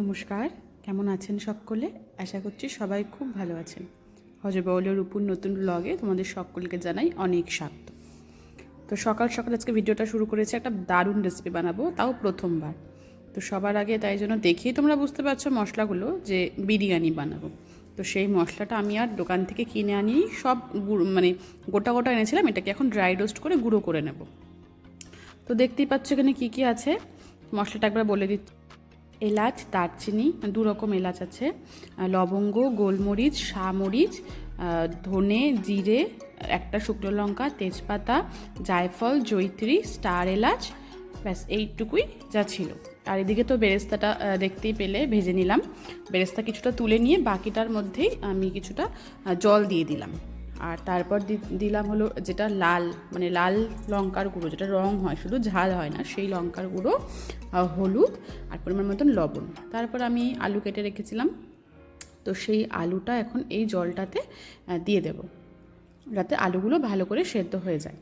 নমস্কার, কেমন আছেন সকলে? আশা করছি সবাই খুব ভালো আছেন। হজবাউলের উপর নতুন ব্লগে তোমাদের সকলকে জানাই অনেক স্বাগত। তো সকাল সকাল আজকে ভিডিওটা শুরু করেছি, একটা দারুণ রেসিপি বানাবো, তাও প্রথমবার। তো সবার আগে তাই জন্য দেখেই তোমরা বুঝতে পারছ মশলাগুলো যে বিরিয়ানি বানাবো। তো সেই মশলাটা আমি আর দোকান থেকে কিনে আনি সব মানে গোটা গোটা এনেছিলাম, এটাকে এখন ড্রাই রোস্ট করে গুঁড়ো করে নেব। তো দেখতেই পাচ্ছ এখানে কী কী আছে, মশলাটা একবার বলে দিচ্ছি। এলাচ দারচিনি দু রকম এলাচ আছে। লবঙ্গ গোলমরিচ শামরিচ আহ, ধনে জিরে একটা শুকনো লঙ্কা তেজপাতা জায়ফল জৈত্রী স্টার এলাচ ব্যাস এইটুকুই যা ছিল। আর এদিকে তো বেরেস্তাটা দেখতেই পেলে ভেজে নিলাম। বেরেস্তা কিছুটা তুলে নিয়ে বাকিটার মধ্যেই আমি কিছুটা জল দিয়ে দিলাম। আর তারপর দিলাম হলো যেটা লাল মানে লাল লঙ্কার গুঁড়ো, যেটা রং হয়, শুধু ঝাল হয় না, সেই লঙ্কার গুঁড়ো হলুদ আর পরিমাণ মতন লবণ। তারপর আমি আলু কেটে রেখেছিলাম, তো সেই আলুটা এখন এই জলটাতে দিয়ে দেব, যাতে আলুগুলো ভালো করে সেদ্ধ হয়ে যায়।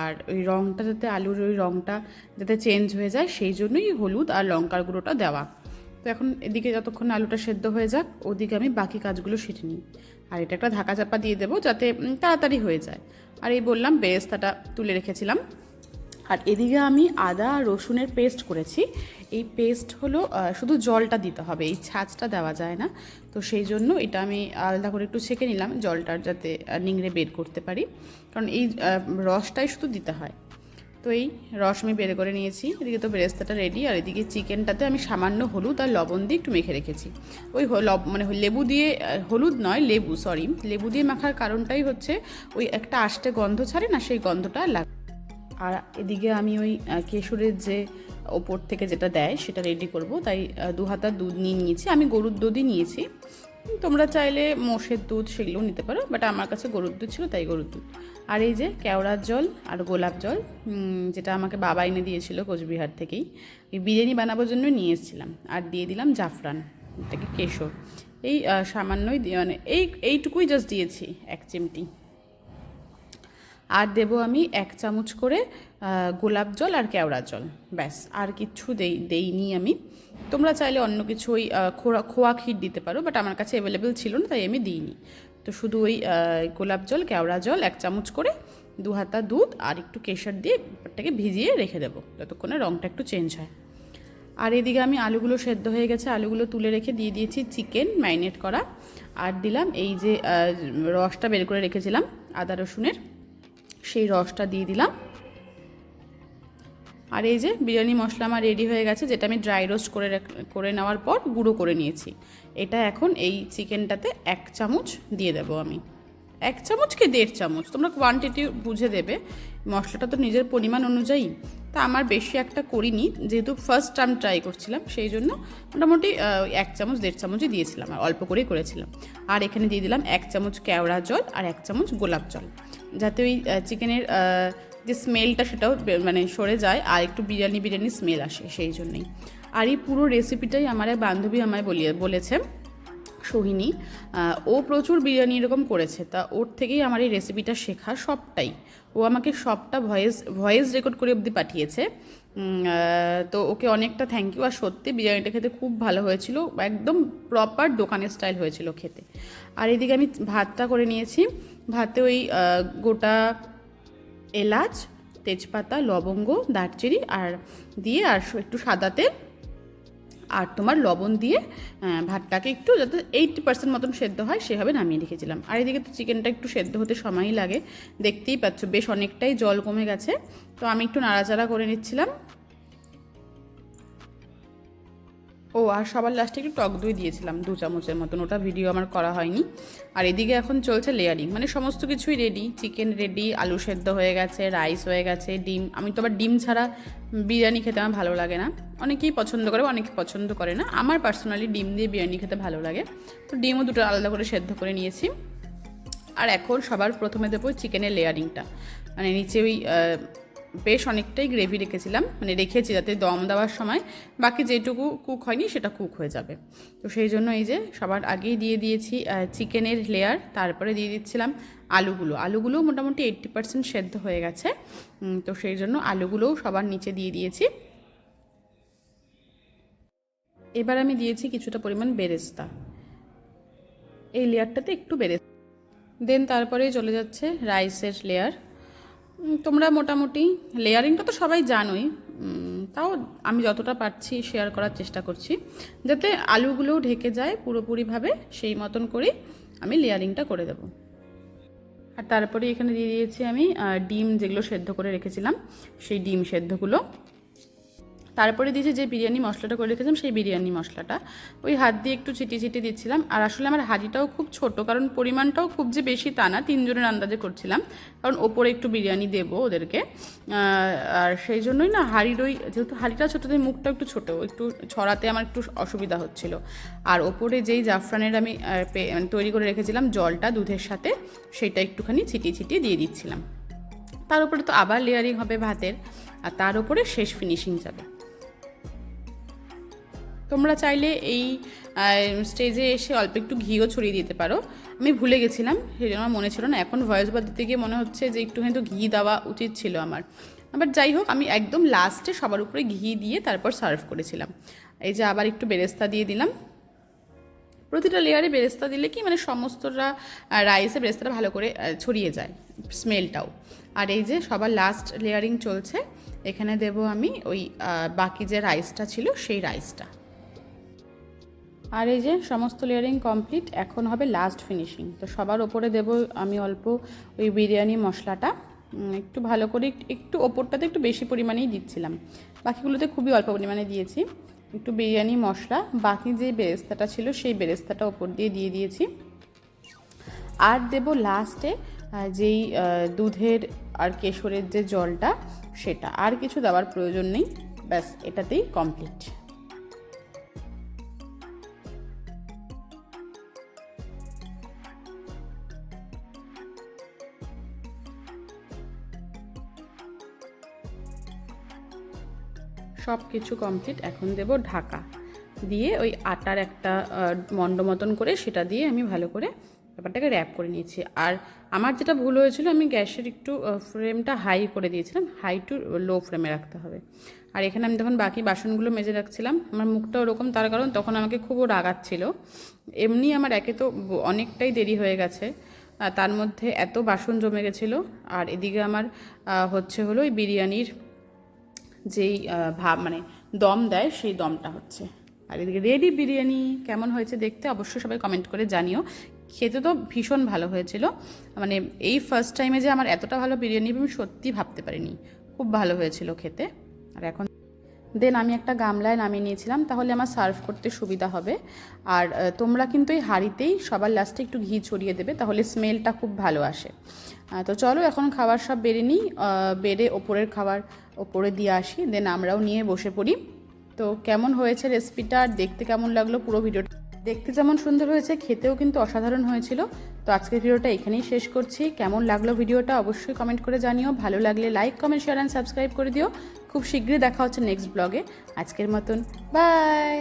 আর ওই রঙটা যাতে আলুর ওই রঙটা যাতে চেঞ্জ হয়ে যায়, সেই জন্যই হলুদ আর লঙ্কার গুঁড়োটা দেওয়া। তো এখন এদিকে যতক্ষণ আলুটা সেদ্ধ হয়ে যাক, ওদিকে আমি বাকি কাজগুলো সেরে নিই। আর এটা একটা ঢাকা চাপা দিয়ে দেবো যাতে তাড়াতাড়ি হয়ে যায়। আর এই বললাম বেরেস্তাটা তুলে রেখেছিলাম। আর এদিকে আমি আদা রসুনের পেস্ট করেছি। এই পেস্ট হলো শুধু জলটা দিতে হবে, এই ছাঁচটা দেওয়া যায় না। তো সেই জন্য এটা আমি আলাদা করে একটু ছেঁকে নিলাম, জলটার যাতে নিংড়ে বের করতে পারি। কারণ এই রসটাই শুধু দিতে হয়। তো এই রস আমি বের করে নিয়েছি। এদিকে তো বেরেস্তাটা রেডি আর এদিকে চিকেনটাতে আমি সামান্য হলুদ আর লবণ দিয়ে একটু মেখে রেখেছি। ওই মানে লেবু দিয়ে হলুদ নয়, লেবু সরি লেবু দিয়ে মাখার কারণটাই হচ্ছে ওই একটা আষ্টে গন্ধ ছাড়ে না, সেই গন্ধটা লাগ আর এদিকে আমি ওই কেশরের যে ওপর থেকে যেটা দেয় সেটা রেডি করব। তাই দু হাতা দুধ নিয়ে নিয়েছি। আমি গরুর দুধই নিয়েছি। তোমরা চাইলে মোষের দুধ সেগুলোও নিতে পারো বাট আমার কাছে গরুর দুধ ছিল তাই গরুর দুধ। আর এই যে কেওড়ার জল আর গোলাপ জল যেটা আমাকে বাবা এনে দিয়েছিল কোচবিহার থেকেই বিরিয়ানি বানাবার জন্য নিয়ে এসেছিলাম। আর দিয়ে দিলাম জাফরান, এটাকে কেশর। এই সামান্যই মানে এই, এইটুকুই জাস্ট দিয়েছি, এক চিমটি। আর দেবো আমি এক চামচ করে গোলাপ জল আর কেওড়া জল। ব্যাস, আর কিচ্ছু দেই, দেইনি আমি। তোমরা চাইলে অন্য কিছু ওই খোয়া খোয়া ক্ষীর দিতে পারো, বাট আমার কাছে অ্যাভেলেবেল ছিল না, তাই আমি দিইনি। তো শুধু ওই গোলাপ জল, কেওড়া জল, এক চামচ করে দু হাতা দুধ আর একটু কেশর দিয়ে ব্যাপারটাকে ভিজিয়ে রেখে দেবো, যতক্ষণে রঙটা একটু চেঞ্জ হয়। আর এদিকে আমি আলুগুলো সেদ্ধ হয়ে গেছে, আলুগুলো তুলে রেখে দিয়ে দিয়েছি চিকেন ম্যারিনেট করা। আর দিলাম এই যে রসটা বের করে রেখেছিলাম, আদা রসুনের। সেই রসটা দিয়ে দিলাম। আর এই যে বিরিয়ানি মশলা আমার রেডি হয়ে গেছে, যেটা আমি ড্রাই রোস্ট করে করে নেওয়ার পর গুঁড়ো করে নিয়েছি। এটা এখন এই চিকেনটাতে এক চামচ দিয়ে দেবো আমি। এক চামচ কি দেড় চামচ? তোমরা কোয়ান্টিটি বুঝে দেবে। মশলাটা তো নিজের পরিমাণ অনুযায়ী। তা আমার বেশি একটা করিনি, যেহেতু ফার্স্ট টাইম ট্রাই করছিলাম, সেই জন্য মোটামুটি এক চামচ, দেড় চামচই দিয়েছিলাম, আর অল্প করেই করেছিলাম। আর এখানে দিয়ে দিলাম এক চামচ কেওড়া জল আর এক চামচ গোলাপ জল। যাতে ওই চিকেনের যে স্মেলটা সেটাও মানে সরে যায় আর একটু বিরিয়ানি বিরিয়ানি স্মেল আসে সেই জন্যই। আর এই পুরো রেসিপিটাই আমার এক বান্ধবী আমায় বলিয়ে, বলেছে, সোহিনী ও প্রচুর বিরিয়ানি এরকম করেছে, তা ওর থেকেই আমার এই রেসিপিটা শেখা সবটাই। ও আমাকে সবটা ভয়েস ভয়েস রেকর্ড করে অবধি পাঠিয়েছে। তো ওকে অনেকটা থ্যাংক ইউ আর সত্যি বিরিয়ানিটা খেতে খুব ভালো হয়েছিল, একদম প্রপার দোকানের স্টাইল হয়েছিল খেতে। আর এদিকে আমি ভাতটা করে নিয়েছি। ভাতে ওই গোটা এলাচ, তেজপাতা, লবঙ্গ, দারচিনি আর দিয়ে আর একটু সাদা তেল আর তোমার লবণ দিয়ে ভাতটাকে একটু যাতে এইটটি পার্সেন্ট মতন সেদ্ধ হয় সেভাবে নামিয়ে রেখেছিলাম। আর এদিকে তো চিকেনটা একটু সেদ্ধ হতে সময়ই লাগে। দেখতেই পাচ্ছ, বেশ অনেকটাই জল কমে গেছে। তো আমি একটু নাড়াচাড়া করে নিচ্ছিলাম। ও, আর সবার লাস্টে একটু টক দই দিয়েছিলাম, দু চামচের মতন। ওটা ভিডিও আমার করা হয়নি। আর এদিকে এখন চলছে লেয়ারিং মানে সমস্ত কিছুই রেডি চিকেন রেডি আলু সেদ্ধ হয়ে গেছে রাইস হয়ে গেছে, ডিম। আমি তো আবার ডিম ছাড়া বিরিয়ানি খেতে আমার ভালো লাগে না। অনেকেই পছন্দ করে, অনেকে পছন্দ করে না। আমার পার্সোনালি ডিম দিয়ে বিরিয়ানি খেতে ভালো লাগে। তো ডিমও দুটো আলাদা করে সেদ্ধ করে নিয়েছি। আর এখন সবার প্রথমে দেবো চিকেনের লেয়ারিংটা মানে নিচে ওই বেশ অনেকটাই গ্রেভি রেখেছিলাম। মানে রেখেছি যাতে দম দেওয়ার সময় বাকি যেটুকু কুক হয়নি সেটা কুক হয়ে যাবে। তো সেই জন্য এই যে সবার আগেই দিয়ে দিয়েছি চিকেনের লেয়ার তারপরে দিয়ে দিচ্ছিলাম আলুগুলো। আলুগুলো মোটামুটি এইট্টি পার্সেন্ট সেদ্ধ হয়ে গেছে। তো সেই জন্য আলুগুলোও সবার নিচে দিয়ে দিয়েছি। এবার আমি দিয়েছি কিছুটা পরিমাণ বেরেস্তা। এই লেয়ারটাতে একটু বেরেস্তা। দেন তারপরেই চলে যাচ্ছে রাইসের লেয়ার তোমরা মোটামুটি লেয়ারিংটা তো সবাই জানোই। তাও আমি যতটা পারছি শেয়ার করার চেষ্টা করছি। যাতে আলুগুলোও ঢেকে যায় পুরোপুরিভাবে, সেই মতন করে আমি লেয়ারিংটা করে দেব। আর তারপরে এখানে দিয়ে দিয়েছি আমি ডিম যেগুলো সেদ্ধ করে রেখেছিলাম, সেই ডিম সেদ্ধগুলো। তারপরে দিয়েছি যে বিরিয়ানি মশলাটা করে রেখেছিলাম, সেই বিরিয়ানি মশলাটা। ওই হাত দিয়ে একটু ছিটিয়ে ছিটিয়ে দিচ্ছিলাম। আর আসলে আমার হাঁড়িটাও খুব ছোট, কারণ পরিমাণটাও খুব যে বেশি তা না, তিনজনের আন্দাজে করছিলাম। কারণ ওপরে একটু বিরিয়ানি দেবো ওদেরকে। আর সেই জন্যই না হাঁড়ির ওই, যেহেতু হাঁড়িটা ছোটো তাই মুখটা একটু ছোটো, একটু ছড়াতে আমার একটু অসুবিধা হচ্ছিল। আর ওপরে যেই জাফরানের আমি মানে তৈরি করে রেখেছিলাম জলটা, দুধের সাথে, সেটা একটুখানি ছিটিয়ে ছিটিয়ে দিয়ে দিচ্ছিলাম। তার উপরে তো আবার লেয়ারিং হবে ভাতের, আর তার উপরে শেষ ফিনিশিং যাবে। তোমরা চাইলে এই স্টেজে এসে অল্প একটু ঘিও ছড়িয়ে দিতে পারো। আমি ভুলে গেছিলাম, সেই জন্য আমার মনে ছিল না। এখন ভয়েস বা দিতে গিয়ে মনে হচ্ছে যে একটু তো ঘি দেওয়া উচিত ছিল আমার। বাট যাই হোক, আমি একদম লাস্টে সবার উপরে ঘি দিয়ে তারপর সার্ভ করেছিলাম। এই যে আবার একটু বেরেস্তা দিয়ে দিলাম। প্রতিটা লেয়ারে বেরেস্তা দিলে কি মানে সমস্তটা রাইসে বেরেস্তাটা ভালো করে ছড়িয়ে যায় স্মেলটাও আর এই যে সবার লাস্ট লেয়ারিং চলছে, এখানে দেব আমি ওই বাকি যে রাইসটা ছিল, সেই রাইসটা আর এই যে সমস্ত লেয়ারিং কমপ্লিট এখন হবে লাস্ট ফিনিশিং তো সবার ওপরে দেব আমি অল্প ওই বিরিয়ানি মশলাটা। একটু ভালো করে একটু- ওপরটাতে একটু বেশি পরিমাণেই দিচ্ছিলাম। বাকিগুলোতে খুবই অল্প পরিমাণে দিয়েছি। একটু বিরিয়ানি মশলা, বাকি যে বেরেস্তাটা ছিল সেই বেরেস্তাটা ওপর দিয়ে দিয়ে দিয়েছি। আর দেব লাস্টে যেই দুধের আর কেশরের যে জলটা, সেটা। আর কিছু দেওয়ার প্রয়োজন নেই। ব্যাস, এটাতেই কমপ্লিট সব কিছু কমপ্লিট এখন দেব ঢাকা। দিয়ে ওই আটার একটা মণ্ড মতন করে সেটা দিয়ে আমি ভালো করে ব্যাপারটাকে র্যাপ করে নিয়েছি। আর আমার যেটা ভুল হয়েছিল, আমি গ্যাসের একটু ফ্লেমটা হাই করে দিয়েছিলাম হাই টু লো ফ্লেমে রাখতে হবে। আর এখানে আমি তখন বাকি বাসনগুলো মেজে রাখছিলাম, আমার মুখটা ওরকম, তার কারণ তখন আমাকে খুব রাগাচ্ছিল। এমনি আমার একে তো অনেকটাই দেরি হয়ে গেছে তার মধ্যে এত বাসন জমে গেছিল। আর এদিকে আমার হচ্ছে হলো ওই বিরিয়ানির যেই ভাব মানে দম দেয়, সেই দমটা হচ্ছে। আর এদিকে রেডি বিরিয়ানি কেমন হয়েছে দেখতে অবশ্যই সবাই কমেন্ট করে জানিও। খেতে তো ভীষণ ভালো হয়েছিল। মানে এই ফার্স্ট টাইমে যে আমার এতটা ভালো বিরিয়ানি, আমি সত্যি ভাবতে পারিনি। খুব ভালো হয়েছিল খেতে। আর এখন দেন আমি একটা গামলায় নামিয়ে নিয়েছিলাম, তাহলে আমার সার্ভ করতে সুবিধা হবে। আর তোমরা কিন্তু এই হাঁড়িতেই সবার লাস্টে একটু ঘি ছড়িয়ে দেবে, তাহলে স্মেলটা খুব ভালো আসে। তো চলো এখন খাবার সব বেড়ে নিই বেড়ে ওপরের খাবার ওপরে দিয়ে আসি, দেন আমরাও নিয়ে বসে পড়ি। তো কেমন হয়েছে রেসিপিটা আর দেখতে কেমন লাগল পুরো ভিডিওটা? দেখতে যেমন সুন্দর হয়েছে, খেতেও কিন্তু অসাধারণ হয়েছিল। তো আজকের ভিডিওটা এখানেই শেষ করছি। কেমন লাগল ভিডিওটা অবশ্যই কমেন্ট করে জানিও। ভালো লাগলে like comment share and subscribe করে দিও। খুব শীঘ্রই দেখা হচ্ছে নেক্সট ব্লগে আজকের মতন বাই